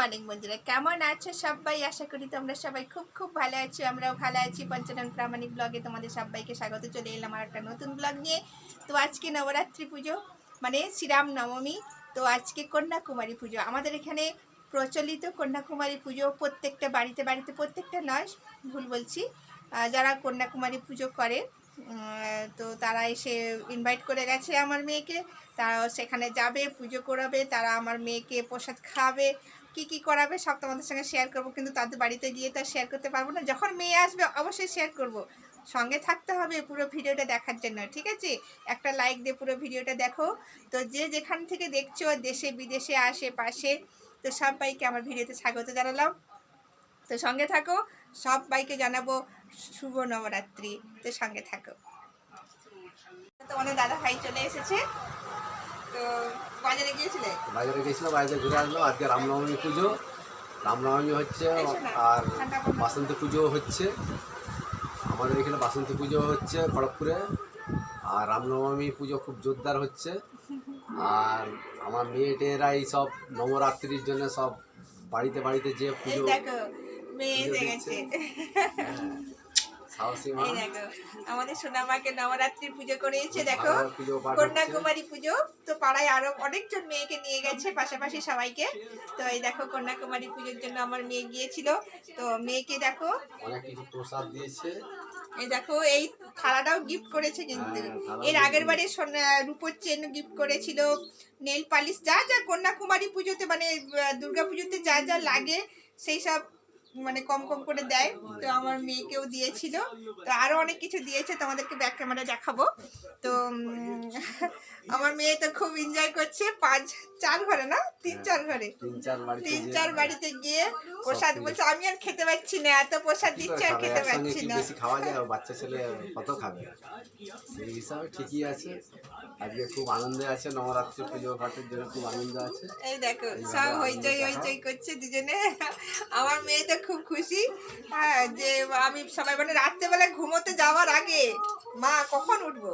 Morning বন্ধুরা, কেমন আছো সবাই? আশা করি তোমরা সবাই খুব খুব ভালো আছো, আমরাও ভালো আছি। পঞ্চানন প্রামাণিক ব্লগে তোমাদের সবাইকে স্বাগত। চলে এলাম আর একটা নতুন ব্লগ নিয়ে। তো আজকে নবরাত্রি পুজো মানে শ্রীরাম নবমী। তো আজকে কন্যাকুমারী পুজো। আমাদের এখানে প্রচলিত কন্যাকুমারী পুজো প্রত্যেকটা বাড়িতে বাড়িতে প্রত্যেকটা নয়, ভুল বলছি। যারা কন্যাকুমারী পুজো করে তো তারা এসে ইনভাইট করে গেছে আমার মেয়েকে। তারাও সেখানে যাবে, পুজো করাবে, তারা আমার মেয়েকে প্রসাদ খাওয়াবে কি কি করাবে সব তোমাদের সঙ্গে শেয়ার করব, কিন্তু তাদের বাড়িতে গিয়ে তো শেয়ার করতে পারব না। যখন মেয়ে আসবে অবশ্যই শেয়ার করব। সঙ্গে থাকতে হবে পুরো ভিডিওটা দেখার জন্য, ঠিক আছে? একটা লাইক দিয়ে পুরো ভিডিওটা দেখো। তো যে যেখান থেকে দেখছ দেশে, বিদেশে, আশেপাশে, তো সবাইকে আমার ভিডিওতে স্বাগত জানালাম। তো সঙ্গে থাকো, সবাইকে জানাব শুভ নবরাত্রি। তো সঙ্গে থাকো। তো আমাদের দাদা ভাই চলে এসেছে। তো বাজারে গিয়েছিলে? বাজারে ঘুরে আসলাম আজকে রামনবমী পুজো। রামনবমী হচ্ছে আর বাসন্তী পুজো হচ্ছে। আমাদের এখানে বাসন্তী পুজো হচ্ছে খড়গপুরে। আর রামনবমী পুজো খুব জোরদার হচ্ছে। আর আমার মেয়েটেরা এই সব নবরাত্রির জন্য সব বাড়িতে বাড়িতে যে পুজো মেয়ে এসে গেছে। আমাদের সোনামাকে নবরাত্রির পুজো করেছে দেখো। কন্যাকুমারী পুজো তো পাড়ায় আরও অনেকজন মেয়েকে নিয়ে গেছে পাশাপাশি সবাইকে। তো এই দেখো কন্যাকুমারী পুজোর জন্য আমার মেয়ে গিয়েছিল। তো মেয়েকে দেখো অনেক কিছু প্রসাদ দিয়েছে। এই দেখো এই থালাটাও গিফট করেছে কিন্তু। হ্যাঁ, এর আগের বারে সোনা- রূপোর চেন গিফট করেছিল। নেল পালিশ যা যা কন্যাকুমারী পুজোতে মানে দুর্গা পুজোতে যা যা লাগে সেই সব মানে কম কম করে দেয়। তো আমার মেয়েকেও দিয়েছিল। তো আরও অনেক কিছু দিয়েছে তোমাদেরকে ব্যাক ক্যামেরা দেখাবো। তো আমার মেয়ে তো খুব এনজয় করছে। পাঁচ চার ঘরে না? তিন চার ঘরে। তিন চার বাড়িতে তিন চার বাড়িতে গিয়ে প্রসাদ বলছে আমি আর খেতে পারছি না এত প্রসাদ দিচ্ছে আর খেতে পারছি না। খাওয়া যায়? বাচ্চা ছেলে কত খাবে? সেই হিসাবে ঠিকই আছে। আজকে খুব আনন্দে আছে। নবরাত্রি পুজো পাঠের জন্য খুব আনন্দ আছে। এই দেখো সব হইচই। হইচই করছে দুজনে। আমার মেয়ে তো খুব খুশি। হ্যাঁ যে আমি সবাই মানে রাত্রেবেলা ঘুমোতে যাওয়ার আগে মা কখন উঠবো?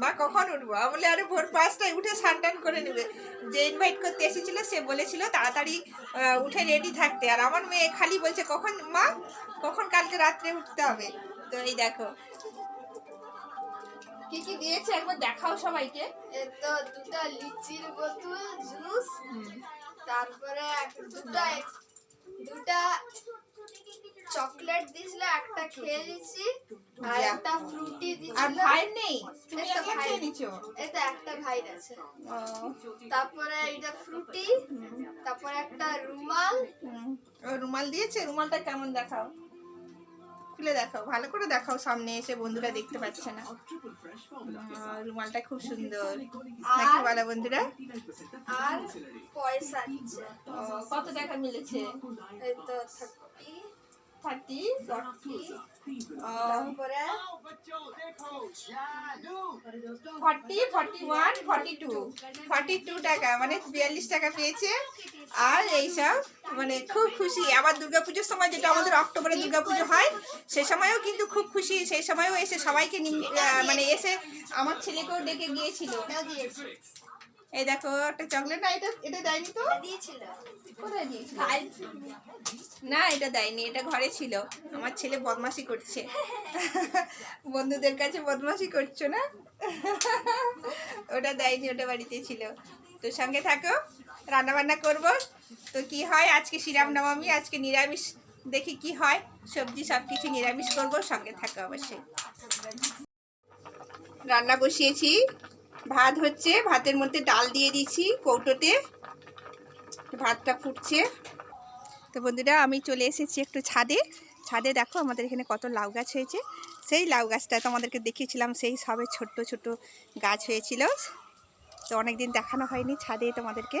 মা কখন উঠবো? আমি বলে আরে ভোর পাঁচটায় উঠে স্নান টান করে নেবে। যে ইনভাইট করতে এসেছিল সে বলেছিল তাড়াতাড়ি উঠে রেডি থাকতে। আর আমার মেয়ে খালি বলছে কখন মা? কখন কালকে রাত্রে উঠতে হবে? তো এই দেখো। কি কি দিয়েছে? একবার দেখাও সবাইকে। তো দুটা লিচির বোতল জুস তারপরে দুটা দুটা চকলেট দিছিল একটা খেয়ে নিছি আর একটা ফ্রুটি দিছিল আর ভাই নেই? তুমি ভাই। খেয়ে নিছো এটা একটা ভাই আছে। তারপরে এটা ফ্রুটি তারপরে একটা রুমাল। রুমাল দিয়েছে? রুমালটা কেমন দেখাও? খুলে দেখাও ভালো করে দেখাও সামনে এসে বন্ধুরা দেখতে পাচ্ছে না। রুমালটা খুব সুন্দর। নাকি ভালো বন্ধুরা? আর পয়সা কত টাকা মিলেছে? Thirty. Forty forty forty one forty two forty two টাকা মানে বিয়াল্লিশ টাকা পেয়েছে। আর এইসব মানে খুব খুশি। আবার দুর্গাপুজোর সময় যেটা আমাদের অক্টোবরে দুর্গাপুজো হয় সে সময়ও কিন্তু খুব খুশি। সেই সময়ও এসে সবাইকে মানে এসে আমার ছেলেকেও ডেকে গিয়েছিল এই দেখো একটা চকলেট না এটা এটা দেয়নি তো? দিয়েছিল। না, এটা দেয়নি, এটা ঘরে ছিল। আমার ছেলে বদমাশি করছে। বন্ধুদের কাছে বদমাশি করছ না? ওটা দেয়নি, ওটা বাড়িতে ছিল। তো সঙ্গে থাকো রান্না বান্না করব। তো কি হয়, আজকে শ্রীরাম নবমী আজকে নিরামিষ। দেখি কি হয়, সবজি সব কিছু নিরামিষ করব, সঙ্গে থাকো অবশ্যই। রান্না বসিয়েছি। ভাত হচ্ছে, ভাতের মধ্যে ডাল দিয়ে দিয়েছি কৌটোতে। ভাতটা ফুটছে। তো বন্ধুরা, আমি চলে এসেছি একটু ছাদে। ছাদে দেখো আমাদের এখানে কত লাউ গাছ হয়েছে। সেই লাউ গাছটা তোমাদেরকে দেখিয়েছিলাম, সেই সবে ছোট্ট ছোট গাছ হয়েছিল। তো অনেক দিন দেখানো হয়নি ছাদে তোমাদেরকে।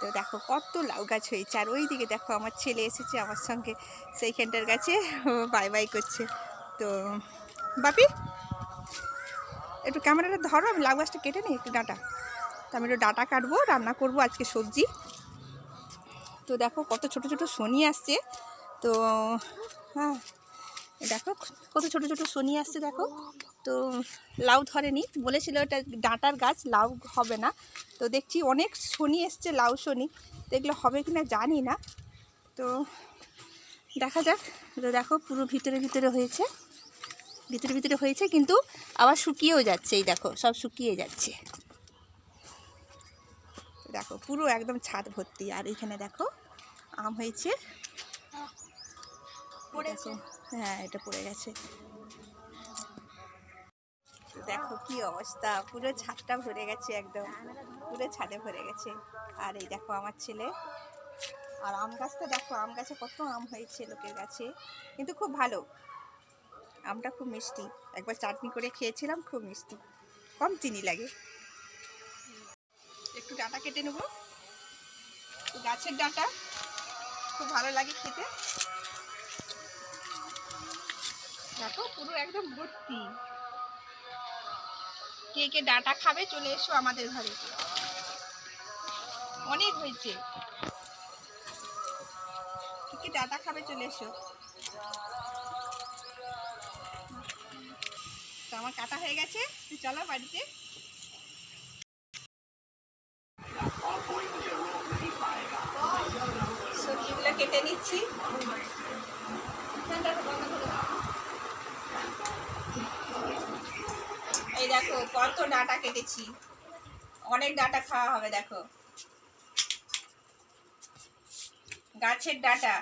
তো দেখো কত লাউ গাছ হয়েছে। আর ওই দিকে দেখো আমার ছেলে এসেছে আমার সঙ্গে, সেইখানটার গাছে বাই বাই করছে। তো বাপি, একটু ক্যামেরাটা ধরো, আমি লাউ গাছটা কেটে নিই, একটু ডাঁটা। তো আমি একটু ডাঁটা কাটবো, রান্না করব আজকে সবজি। তো দেখো কত ছোট ছোট শনি আসছে। তো হ্যাঁ দেখো কত ছোট ছোট শনি আসছে দেখো। তো, লাউ ধরেনি, বলেছিল এটা ডাঁটার গাছ, লাউ হবে না। তো দেখছি অনেক শনি এসছে, লাউ শনি। তো এগুলো হবে কি না জানি না। তো, দেখা যাক। তো দেখো পুরো ভিতরে ভিতরে হয়েছে। ভিতরে ভিতরে হয়েছে, কিন্তু আবার শুকিয়েও যাচ্ছে, এই দেখো, সব শুকিয়ে যাচ্ছে। দেখো পুরো একদম ছাদ ভর্তি। আর এখানে দেখো আম হয়েছে। হ্যাঁ এটা পড়ে গেছে। দেখো কি অবস্থা পুরো ছাদটা ভরে গেছে একদম পুরো ছাদে ভরে গেছে। আর এই দেখো আমার ছেলে। আর আম গাছটা দেখো আম গাছে কত আম হয়েছে লোকের গাছে কিন্তু খুব ভালো। আমটা খুব মিষ্টি। একবার চাটনি করে খেয়েছিলাম খুব মিষ্টি। কম চিনি লাগে। একটু ডাটা কেটে নেব। গাছের ডাটা খুব ভালো লাগে খেতে। দেখো, পুরো একদম ভর্তি। কে কে ডাটা খাবে চলে এসো আমাদের ঘরে। অনেক হয়েছে। কে কে ডাটা খাবে চলে এসো। তো আমার কাটা হয়ে গেছে চলো বাড়িতে সবজিগুলো কেটে নিচ্ছি এই দেখো, কত ডাটা কেটেছি। অনেক ডাটা খাওয়া হবে, দেখো। গাছের ডাটা।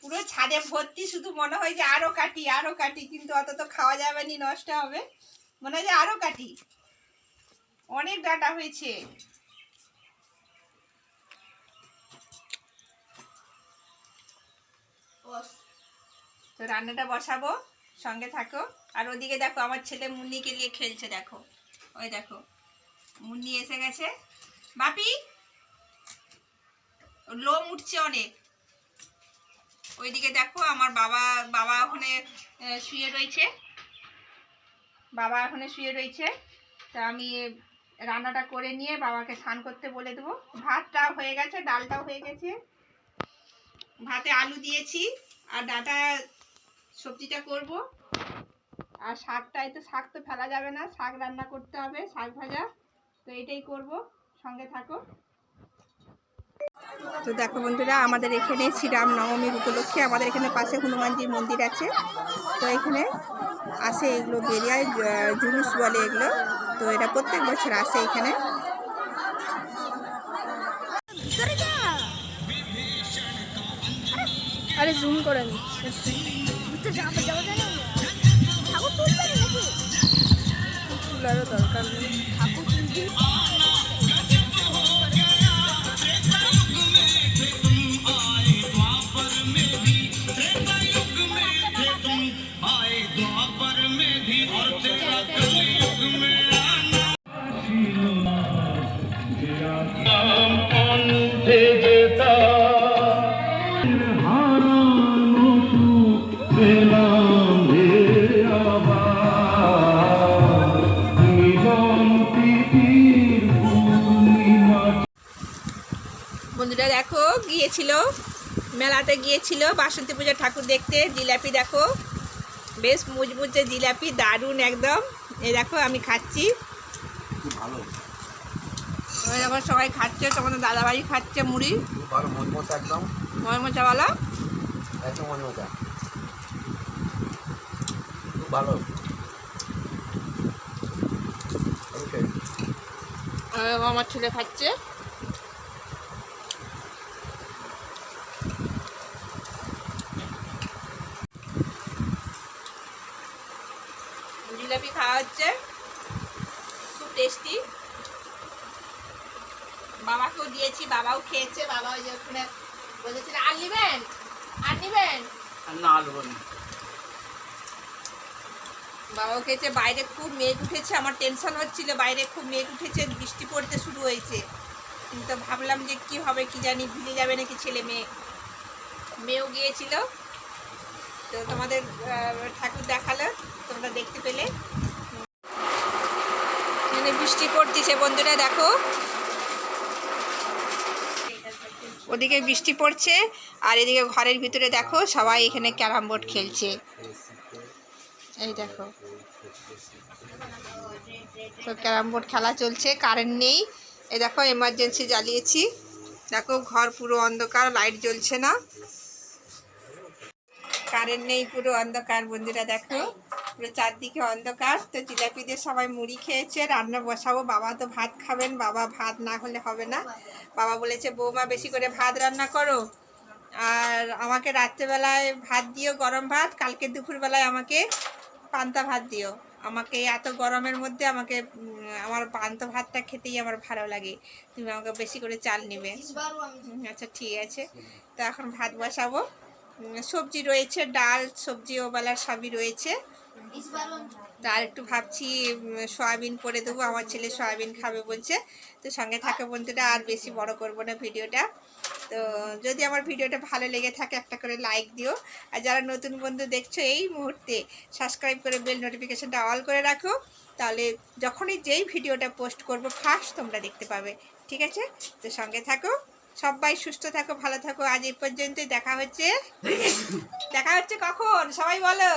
পুরো ছাদে ভর্তি, শুধু মনে হয় যে আরও কাটি আরও কাটি, কিন্তু অত তো খাওয়া যাবে নি, নষ্ট হবে। মনে হয় যে আরও কাটি। অনেক ডাটা হয়েছে। তো রান্নাটা বসাবো, সঙ্গে থাকো। আর ওদিকে দেখো, আমার ছেলে মুন্নিকে নিয়ে খেলছে, দেখো। ওই দেখো, মুন্নি এসে গেছে। বাপি, লোম উঠছে অনেক। ওইদিকে দেখো, আমার বাবা বাবা ওখানে শুয়ে রয়েছে। বাবা ওখানে শুয়ে রয়েছে। তা আমি রান্নাটা করে নিয়ে বাবাকে স্নান করতে বলে দেবো। ভাতটা হয়ে গেছে, ডালটাও হয়ে গেছে। ভাতে আলু দিয়েছি, আর ডাটা সবজিটা করব। আর শাকটাই তো শাক তো ফেলা যাবে না শাক রান্না করতে হবে শাক ভাজা। তো এটাই করব সঙ্গে থাকো। তো দেখো বন্ধুরা আমাদের এখানে শ্রীরাম নবমীর উপলক্ষে আমাদের এখানে পাশে হনুমানজির মন্দির আছে। তো এখানে আসে এগুলো বেরিয়ায় জুলুস বলে এগুলো। তো এটা প্রত্যেক বছর আসে এখানে। আরে জুম করে নিচ্ছে তুলবেন দরকার নেই গিয়েছিল মেলাতে গিয়েছিল বাসন্তী পূজার ঠাকুর দেখতে জিলাপি দেখো। বেশ মুচমুচে জিলাপি দারুণ একদম। এ দেখো আমি খাচ্ছি। ভালো দেখো সবাই খাচ্ছে তোমাদের দাদাবাড়ি খাচ্ছে মুড়ি। ভালো মজমত একদম। খুব ভালো। আমার ছেলে খাচ্ছে জিলাপি খাওয়া হচ্ছে খুব টেস্টি। বাবাকেও দিয়েছি বাবাও খেয়েছে বাবা ওই যে ওখানে বলেছিল আর নিবেন? আর নিবেন? বাবাও খেয়েছে বাইরে খুব মেঘ উঠেছে আমার টেনশন হচ্ছিল বাইরে খুব মেঘ উঠেছে বৃষ্টি পড়তে শুরু হয়েছে। কিন্তু ভাবলাম যে কি হবে কি জানি ভিজে যাবে নাকি ছেলে মেয়ে। মেয়েও গিয়েছিল। তো তোমাদের ঠাকুর দেখাল তোমরা দেখতে পেলে। বৃষ্টি পড়তেছে বন্ধুরা, দেখো। ওদিকে বৃষ্টি পড়ছে, আর এদিকে ঘরের ভিতরে দেখো, সবাই এখানে ক্যারাম বোর্ড খেলছে। এই দেখো। তো ক্যারাম বোর্ড খেলা চলছে, কারেন্ট নেই। এই দেখো এমার্জেন্সি জ্বালিয়েছি। দেখো, ঘর পুরো অন্ধকার লাইট জ্বলছে না। কারেন্ট নেই, পুরো অন্ধকার, বন্ধুরা, দেখো। পুরো চারদিকে অন্ধকার। তো জিলাপিদের সবাই মুড়ি খেয়েছে, রান্না বসাবো। বাবা তো ভাত খাবেন, বাবা ভাত না হলে হবে না। বাবা বলেছে, বৌমা, বেশি করে ভাত রান্না করো। আর আমাকে রাত্রেবেলায় ভাত দিও, গরম ভাত। কালকে দুপুরবেলায় আমাকে পান্তা ভাত দিও। আমাকে এত গরমের মধ্যে আমাকে আমার পান্তা ভাতটা খেতেই আমার ভালো লাগে। তুমি আমাকে বেশি করে চাল নেবে। আচ্ছা ঠিক আছে। তো এখন ভাত বসাবো। সবজি রয়েছে, ডাল, সবজি ওবেলার সবই রয়েছে। তো আর একটু ভাবছি সয়াবিন করে দেবো, আমার ছেলে সয়াবিন খাবে বলছে। তো সঙ্গে থাকে বন্ধুরা, আর বেশি বড় করব না ভিডিওটা। তো যদি আমার ভিডিওটা ভালো লেগে থাকে, একটা করে লাইক দিও। আর যারা নতুন বন্ধু দেখছ এই মুহূর্তে সাবস্ক্রাইব করে বেল নোটিফিকেশানটা অল করে রাখো। তাহলে যখনই যেই ভিডিওটা পোস্ট করব ফার্স্ট তোমরা দেখতে পাবে। ঠিক আছে? তো সঙ্গে থাকো। সবাই সুস্থ থাকো, ভালো থাকো। আজ এই পর্যন্তই দেখা হচ্ছে। দেখা হচ্ছে কখন? সবাই বলো।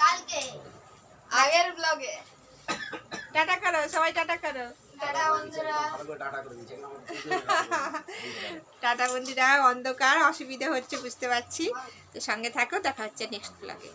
কালকে। আগের ব্লগে টাটা করো সবাই টাটা করো। টাটা বন্ধুরা। অন্ধকার অসুবিধা হচ্ছে বুঝতে পারছি। তো সঙ্গে থাকো দেখা হচ্ছে নেক্সট ব্লগে